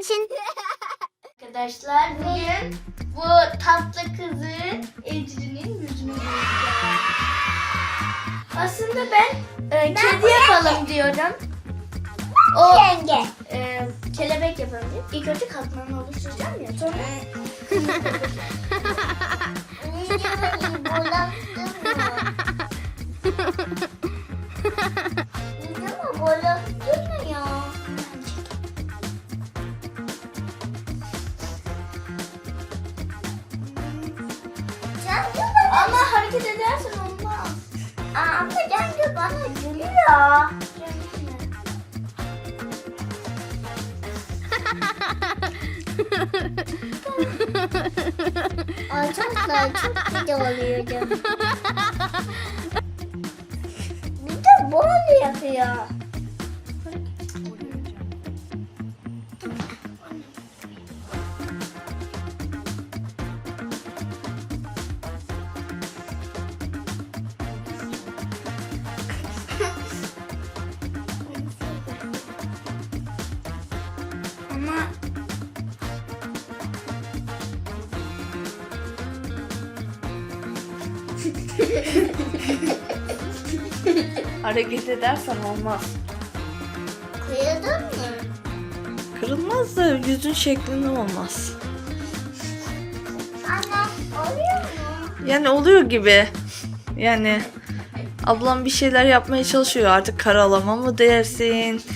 için. Arkadaşlar bugün bu tatlı kızı Ecrin'in yüzünü boyayacağım. Aslında ben, e, kedi yapalım diyorum. O Yenge. e, kelebek yapalım diyorum. İlk önce katmanı oluşturacağım ya. Sonra Yüzümü bulattım Yüzümü bulattım ya. Can bana, ama hareket edersen olmaz. Aa, ama Can bana gülüyor. Ay çok güzel oluyor canım. Bir de bol yapıyor. Ama Hareket edersen olmaz. Kıyadın mı? Kırılmaz da yüzün şeklinde olmaz. Anne oluyor mu? Yani oluyor gibi. Yani ablam bir şeyler yapmaya çalışıyor. Artık karalama mı dersin?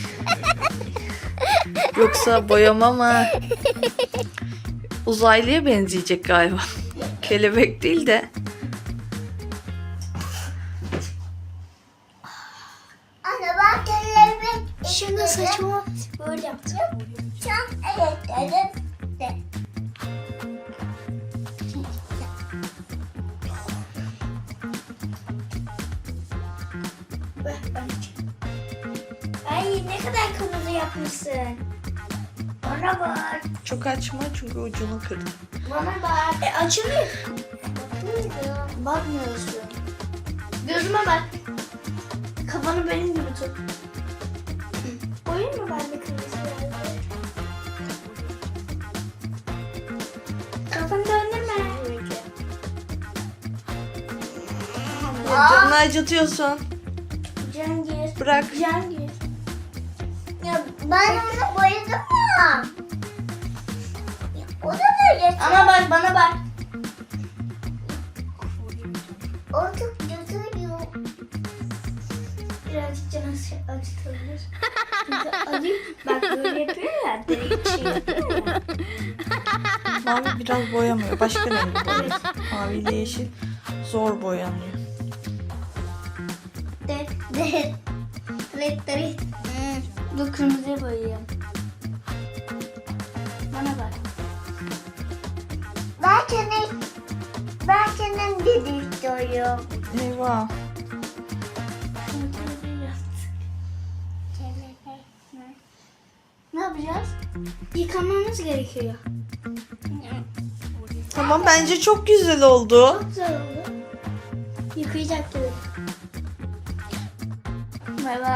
Yoksa boyama mı? Uzaylıya benzeyecek galiba. Kelebek değil de. Anne ben kelebek şimdi saçımı böyle yaptım. Can evet dedim de. Ver, ben ne kadar kırmızı yapmışsın. Bana bak. Çok açma çünkü ucunu kırdı. Bana bak. E açılıyor. Bakmıyorsun. Gözüme bak. Kafanı benim gibi tut. Oyun mu bende kırmızı yerde? Kafanı döndürme. Canını acıtıyorsun. Cengiz. Bırak. Cengiz. Ya ben onu boyadım ya. O da böyle. Ama bak bana bak. O çok yok. Birazcık canı şey acıtabilir. Ali bak böyle yapıyor ya. Direkt şey yapıyor ya. Mavi biraz boyamıyor. Başka renk boyuyor. Mavi ile yeşil zor boyanıyor. De, de, ret, ret. Dur kırmızıya boyayayım. Bana bak. Ben senin ben senin dedi istiyorum. Eyvah. Ne yapacağız? Yıkamamız gerekiyor. Tamam bence çok güzel oldu. Çok güzel oldu. Yıkayacak gibi. Bay bay.